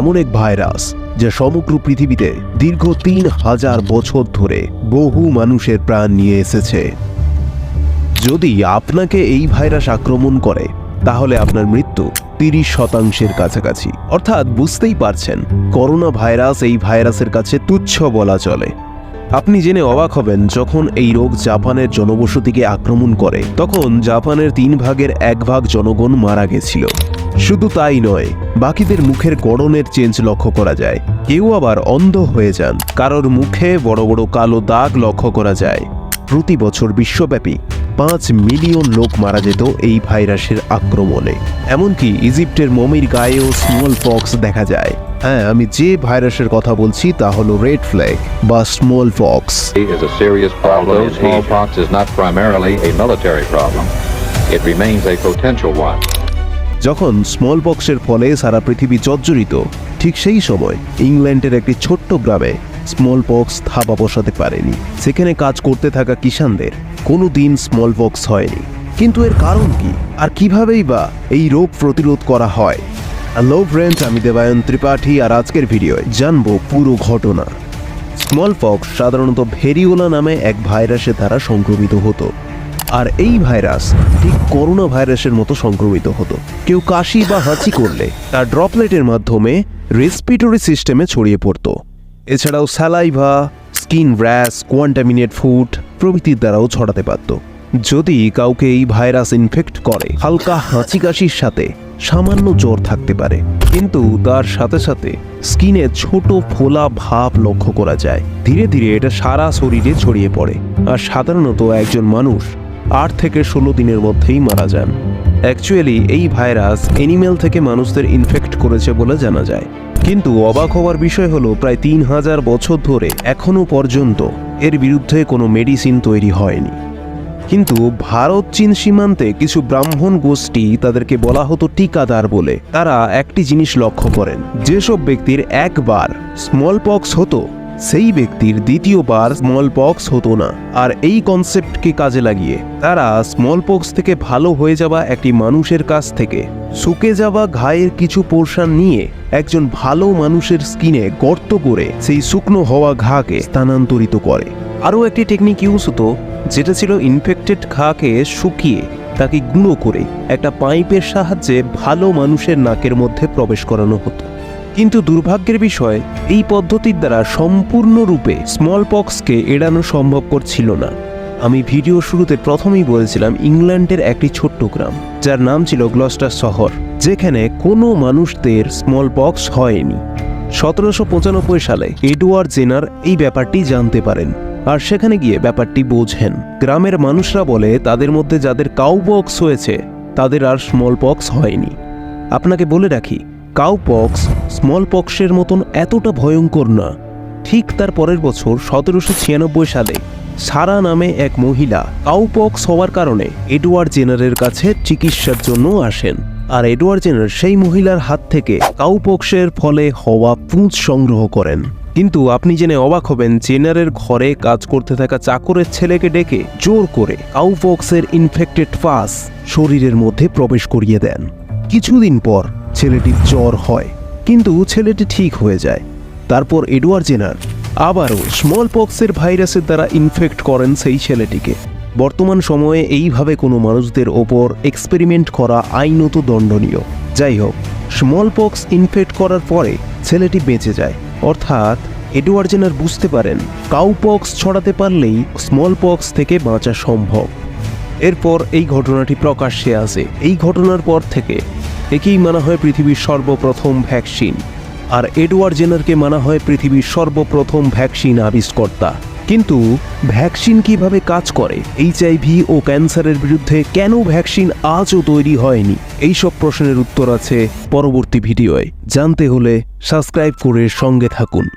এমন এক ভাইরাস যা সমগ্র পৃথিবীতে দীর্ঘ তিন হাজার বছর ধরে বহু মানুষের প্রাণ নিয়ে এসেছে। যদি আপনাকে এই ভাইরাস আক্রমণ করে, তাহলে আপনার মৃত্যু তিরিশ শতাংশের কাছাকাছি। অর্থাৎ বুঝতেই পারছেন, করোনা ভাইরাস এই ভাইরাসের কাছে তুচ্ছ বলা চলে। আপনি জেনে অবাক হবেন, যখন এই রোগ জাপানের জনবসতিকে আক্রমণ করে, তখন জাপানের তিন ভাগের এক ভাগ জনগণ মারা গেছিল। শুধু তাই নয় বাকিদের মুখের গড়নের চেঞ্জ লক্ষ্য করা যায়। কেউ আবার অন্ধ হয়ে যান। কারোর মুখে বড় বড় কালো দাগ লক্ষ্য করা যায়। প্রতি বছর বিশ্বব্যাপী পাঁচ মিলিয়ন লোক মারা যেত এই ভাইরাসের আক্রমণে। এমনকি ইজিপ্টের মমির গায়েও স্মল পক্স দেখা যায়। হ্যাঁ আমি যে ভাইরাসের কথা বলছি তা হলো রেড ফ্ল্যাগ বা smallpox it remains a potential one. যখন স্মল পক্সের ফলে সারা পৃথিবী জর্জরিত, ঠিক সেই সময় ইংল্যান্ডের একটি ছোট্ট গ্রামে স্মল পক্স থাপা বসাতে পারেনি। সেখানে কাজ করতে থাকা কিষানদের কোনো দিন স্মল পক্স হয়নি। কিন্তু এর কারণ কি? আর কিভাবেই বা এই রোগ প্রতিরোধ করা হয়? হ্যালো ফ্রেন্ডস আমি দেবায়ন ত্রিপাঠী আর আজকের ভিডিওয় জানব পুরো ঘটনা। স্মল পক্স সাধারণত ভেরিওলা নামে এক ভাইরাসের দ্বারা সংক্রমিত হতো। আর এই ভাইরাস ঠিক করোনা ভাইরাসের মতো সংক্রমিত হতো। কেউ কাশি বা হাঁচি করলে তার ড্রপলেটের মাধ্যমে রেসপিটরি সিস্টেমে ছড়িয়ে পড়তো। এছাড়াও saliva skin rash contaminated food প্রভৃতির দ্বারাও ছড়াতে পারত। যদি কাউকে এই ভাইরাস ইনফেক্ট করে, হালকা হাঁচি কাশির সাথে সামান্য জ্বর থাকতে পারে। কিন্তু তার সাথে সাথে স্কিনে ছোট ফোলা ভাব লক্ষ্য করা যায়। ধীরে ধীরে এটা সারা শরীরে ছড়িয়ে পড়ে। আর সাধারণত একজন মানুষ আট থেকে ষোলো দিনের মধ্যেই মারা যান। অ্যাকচুয়ালি এই ভাইরাস এনিমেল থেকে মানুষদের ইনফেক্ট করেছে বলে জানা যায়। কিন্তু অবাক হওয়ার বিষয় হলো, প্রায় তিন হাজার বছর ধরে এখনও পর্যন্ত এর বিরুদ্ধে কোনো মেডিসিন তৈরি হয়নি। কিন্তু ভারত চীন সীমান্তে কিছু ব্রাহ্মণ গোষ্ঠী তাদেরকে বলা হতো টিকাদার বলে। তারা একটি জিনিস লক্ষ্য করেন, যেসব ব্যক্তির একবার স্মল পক্স হতো। সেই ব্যক্তির দ্বিতীয়বার স্মল পক্স হতো না। আর এই কনসেপ্টকে কাজে লাগিয়ে তারা স্মল পক্স থেকে ভালো হয়ে যাওয়া একটি মানুষের কাছ থেকে, শুকে যাওয়া ঘায়ের কিছু পোর্শন নিয়ে একজন ভালো মানুষের স্কিনে গর্ত করে সেই শুকনো হওয়া ঘাকে স্থানান্তরিত করে। আরও একটি টেকনিক ইউজ হতো, যেটা ছিল ইনফেক্টেড ঘাকে শুকিয়ে তাকে গুঁড়ো করে একটা পাইপের সাহায্যে ভালো মানুষের নাকের মধ্যে প্রবেশ করানো হতো। কিন্তু দুর্ভাগ্যের বিষয়, এই পদ্ধতির দ্বারা সম্পূর্ণরূপে স্মল পক্সকে এড়ানো সম্ভবপর ছিল না। আমি ভিডিও শুরুতে প্রথমেই বলেছিলাম, ইংল্যান্ডের একটি ছোট্ট গ্রাম, যার নাম ছিল গ্লস্টার শহর, যেখানে কোনো মানুষদের স্মল পক্স হয়নি। সতেরোশো পঁচানব্বই সালে এডওয়ার্ড জেনার এই ব্যাপারটি জানতে পারেন, আর সেখানে গিয়ে ব্যাপারটি বোঝেন। গ্রামের মানুষরা বলে, তাদের মধ্যে যাদের কাউপক্স হয়েছে, তাদের আর স্মল পক্স হয়নি। আপনাকে বলে রাখি কাউপক্স স্মল পক্সের মতন এতটা ভয়ঙ্কর না। ঠিক তার পরের বছর সতেরোশো ছিয়ানব্বই সালে সারা নামে এক মহিলা কাউপক্স হওয়ার কারণে এডওয়ার্ড জেনারের কাছে চিকিৎসার জন্য আসেন। আর এডওয়ার্ড জেনার সেই মহিলার হাত থেকে কাউপক্সের ফলে হওয়া পুঁজ সংগ্রহ করেন। কিন্তু আপনি জেনে অবাক হবেন জেনারের ঘরে কাজ করতে থাকা চাকরের ছেলেকে ডেকে জোর করে কাউপক্সের ইনফেক্টেড ফাস শরীরের মধ্যে প্রবেশ করিয়ে দেন। কিছুদিন পর ছেলেটির জ্বর হয়, কিন্তু ছেলেটি ঠিক হয়ে যায়। তারপর এডওয়ার্ড জেনার আবারও স্মল পক্সের ভাইরাসের দ্বারা ইনফেক্ট করেন সেই ছেলেটিকে। বর্তমান সময়ে এইভাবে কোনো মানুষদের ওপর এক্সপেরিমেন্ট করা আইনত দণ্ডনীয়। যাই হোক স্মল পক্স ইনফেক্ট করার পরে ছেলেটি বেঁচে যায়। অর্থাৎ এডওয়ার্ড জেনার বুঝতে পারেন কাউপক্স ছড়াতে পারলেই স্মল পক্স থেকে বাঁচা সম্ভব। এরপর এই ঘটনাটি প্রকাশ্যে আসে। এই ঘটনার পর থেকে একেই মানা হয় পৃথিবীর সর্বপ্রথম ভ্যাকসিন। আর এডওয়ার্ড জেনারকে মানা হয় পৃথিবীর সর্বপ্রথম ভ্যাকসিন আবিষ্কর্তা। কিন্তু ভ্যাকসিন কীভাবে কাজ করে, এইচআইভি ও ক্যান্সারের বিরুদ্ধে কেন ভ্যাকসিন আজও তৈরি হয়নি? এই সব প্রশ্নের উত্তর আছে পরবর্তী ভিডিওয়। জানতে হলে সাবস্ক্রাইব করে সঙ্গে থাকুন।